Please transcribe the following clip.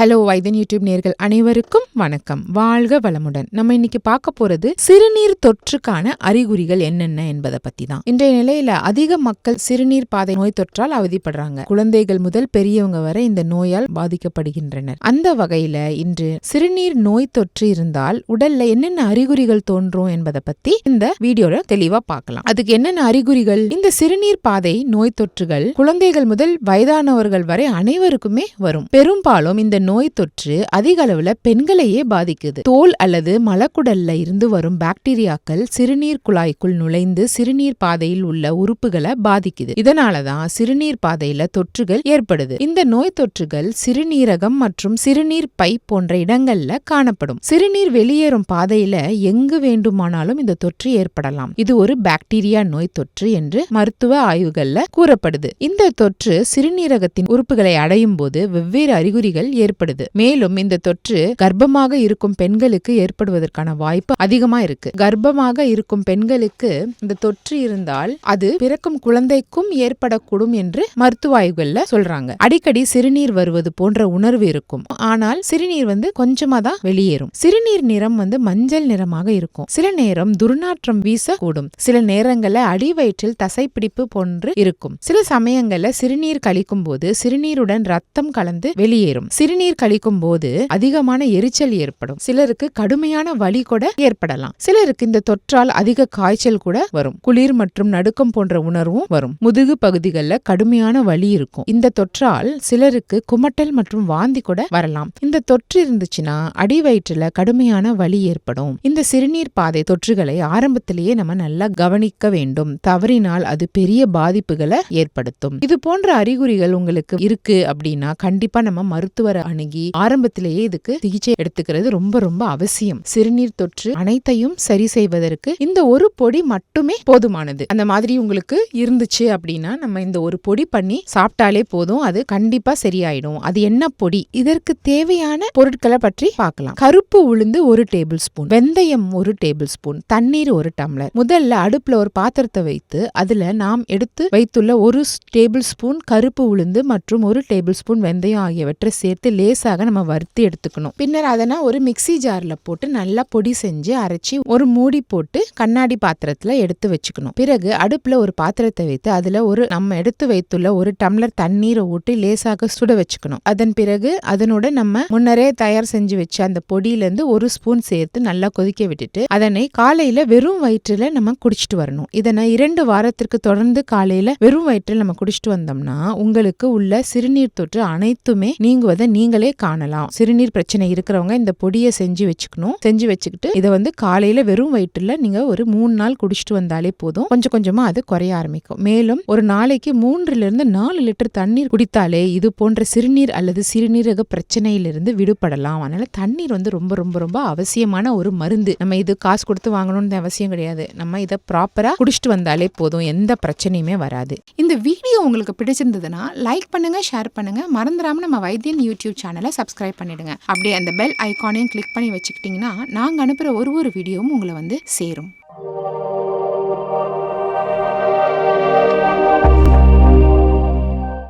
Hello வைதன் YouTube நேர்கள் அனைவருக்கும் வணக்கம். வாழ்க வளமுடன். நம்ம இன்னைக்கு பார்க்க போறது சிறுநீர் தொற்றுக்கான அறிகுறிகள் என்னென்ன என்பதை பத்தி தான் இன்றைய நிலையில அதிக மக்கள் சிறுநீர் பாதை நோய் தொற்றால் அவதிப்படுறாங்க. குழந்தைகள் முதல் பெரியவங்க வரை இந்த நோயால் பாதிக்கப்படுகின்றனர். அந்த வகையில இன்று சிறுநீர் நோய் தொற்று இருந்தால் உடல்ல என்னென்ன அறிகுறிகள் தோன்றும் என்பதை பத்தி இந்த வீடியோல தெளிவா பார்க்கலாம். அதுக்கு என்னென்ன அறிகுறிகள்? இந்த சிறுநீர் பாதை நோய் தொற்றுகள் குழந்தைகள் முதல் வயதானவர்கள் வரை அனைவருக்குமே வரும். பெரும்பாலும் இந்த நோய் தொற்று அதிக அளவுல பெண்களையே பாதிக்குது. தோல் அல்லது மலக்குடல்ல இருந்து வரும் பாக்டீரியாக்கள் சிறுநீர் குழாய்க்குள் நுழைந்து சிறுநீர் பாதையில் உள்ள உறுப்புகளை பாதிக்குது. இதனாலதான் சிறுநீர் பாதையில தொற்றுகள் ஏற்படுது. இந்த நோய் தொற்றுகள் சிறுநீரகம் மற்றும் சிறுநீர் பை போன்ற இடங்கள்ல காணப்படும். சிறுநீர் வெளியேறும் பாதையில எங்கு வேண்டுமானாலும் இந்த தொற்று ஏற்படலாம். இது ஒரு பாக்டீரியா நோய் தொற்று என்று மருத்துவ ஆய்வுகள்ல கூறப்படுது. இந்த தொற்று சிறுநீரகத்தின் உறுப்புகளை அடையும் போது வெவ்வேறு அறிகுறிகள் ஏற்படுது. மேலும் இந்த தொற்று கர்ப்பமாக இருக்கும் பெண்களுக்கு ஏற்படுவதற்கான வாய்ப்பு அதிகமா இருக்கு. கர்ப்பமாக இருக்கும் பெண்களுக்கு இந்த தொற்று இருந்தால் அது பிறக்கும் குழந்தைக்கும் ஏற்படக்கூடும் என்று மருத்துவ ஆய்வுகள்ல சொல்றாங்க. அடிக்கடி சிறுநீர் வருவது போன்ற உணர்வு இருக்கும். ஆனால் சிறுநீர் வந்து கொஞ்சமா தான் வெளியேறும். சிறுநீர் நிறம் வந்து மஞ்சள் நிறமாக இருக்கும். சில நேரம் துர்நாற்றம் வீச கூடும் சில நேரங்கள்ல அடிவயிற்றில் தசைப்பிடிப்பு போன்று இருக்கும். சில சமயங்கள்ல சிறுநீர் கழிக்கும் போது சிறுநீருடன் ரத்தம் கலந்து வெளியேறும். சிறுநீர் கழிக்கும் போது அதிகமான எரிச்சல் ஏற்படும். சிலருக்கு கடுமையான வலி கூட ஏற்படலாம். சிலருக்கு இந்த தொற்றால் அதிக காய்ச்சல் கூட வரும். குளிர் மற்றும் நடுக்கம் போன்ற உணர்வும் வரும். முதுகு பகுதிகளில் கடுமையான வலி இருக்கும். இந்த தொற்றால் சிலருக்கு குமட்டல் மற்றும் வாந்தி கூட வரலாம். இந்த தொற்று இருந்துச்சுன்னா அடி வயிற்றுல கடுமையான வலி ஏற்படும். இந்த சிறுநீர் பாதை தொற்றுகளை ஆரம்பத்திலேயே நம்ம நல்லா கவனிக்க வேண்டும். தவறினால் அது பெரிய பாதிப்புகளை ஏற்படுத்தும். இது போன்ற அறிகுறிகள் உங்களுக்கு இருக்கு அப்படின்னா கண்டிப்பா நம்ம மருத்துவரை அணுகி ஆரம்பத்திலேயே இதுக்கு சிகிச்சை எடுத்துக்கிறது ரொம்ப ரொம்ப அவசியம். சிறுநீர் தொற்று அனைத்தையும் சரி செய்வதற்கு இந்த ஒரு பொடி மட்டுமே போதுமானது. அந்த மாதிரி உங்களுக்கு இருந்துச்சு அப்படின்னா நம்ம இந்த ஒரு பொடி பண்ணி சாப்பிட்டாலே போதும். அது கண்டிப்பா சரியாயிடும். அது என்ன பொடி? இதற்கு தேவையான பொருட்களை பற்றி பார்க்கலாம். கருப்பு உளுந்து ஒரு டேபிள் ஸ்பூன். வெந்தயம் ஒரு டேபிள் ஸ்பூன். தண்ணீர் ஒரு டம்ளர். முதல்ல அடுப்புல ஒரு பாத்திரத்தை வைத்து அதுல நாம் எடுத்து வைத்துள்ள ஒரு டேபிள் ஸ்பூன் கருப்பு உளுந்து மற்றும் ஒரு டேபிள் ஸ்பூன் வெந்தயம் ஆகியவற்றை சேர்த்து லேசாக நம்ம வறுத்து எடுத்துக்கணும். பின்னர் அதனை ஒரு மிக்ஸி ஜார்ல போட்டு நல்லா பொடி செஞ்சு அரைச்சி ஒரு மூடி போட்டு கண்ணாடி பாத்திரத்துல எடுத்து வச்சுக்கணும். பிறகு அடுப்புல ஒரு பாத்திரத்தை வைத்து அதுல ஒரு நம்ம எடுத்து வைத்துள்ள ஒரு டம்ளர் தண்ணீரை ஊட்டி லேசாக சுட வச்சுக்கணும். அதன் பிறகு அதனோட நம்ம முன்னரே தயார் செஞ்சு வச்ச அந்த பொடியில இருந்து ஒரு ஸ்பூன் சேர்த்து நல்லா கொதிக்க விட்டுட்டு அதனை காலையில வெறும் வயிற்றுல நம்ம குடிச்சிட்டு வரணும். இதனை இரண்டு வாரத்திற்கு தொடர்ந்து காலையில வெறும் வயிற்றில் நம்ம குடிச்சிட்டு வந்தோம்னா உங்களுக்கு உள்ள சிறுநீர் தொற்று அனைத்துமே நீங்குவதை நீங்களே காணலாம். சிறுநீர் பிரச்சனை இருக்கிறவங்க இந்த பொடியை செஞ்சு வச்சுக்கணும். செஞ்சு வச்சுக்கிட்டு இதை வந்து காலையில வெறும் வயிற்றுல நீங்க ஒரு மூணு நாள் குடிச்சிட்டு வந்தாலே போதும். கொஞ்சம் கொஞ்சமா அது குறைய ஆரம்பிக்கும். மேலும் ஒரு நாளைக்கு மூன்றுல இருந்து நாலு லிட்டர் தண்ணீர் குடித்தாலே இது போன்ற சிறுநீர் அல்லது சிறுநீரக பிரச்சனையிலிருந்து விடுபடலாம். அதனால தண்ணீர் வந்து ரொம்ப ரொம்ப ரொம்ப அவசியமான ஒரு மருந்து. நம்ம இது காசு கொடுத்து வாங்கணும்னு அவசியம் கிடையாது. நம்ம இதை ப்ராப்பரா குடிச்சிட்டு வந்தாலே போதும். எந்த பிரச்சனையுமே வராது. இந்த வீடியோ உங்களுக்கு பிடிச்சிருந்ததுன்னா லைக் பண்ணுங்க ஷேர் பண்ணுங்க. மறந்துடாம நம்ம வைத்தியன் யூடியூப் சேனலை சப்ஸ்கிரைப் பண்ணிடுங்க. அப்படியே அந்த பெல் ஐகானையும் கிளிக் பண்ணி வச்சுக்கிட்டிங்கன்னா நாங்கள் அனுப்புகிற ஒரு ஒரு வீடியோவும் உங்களை வந்து சேரும்.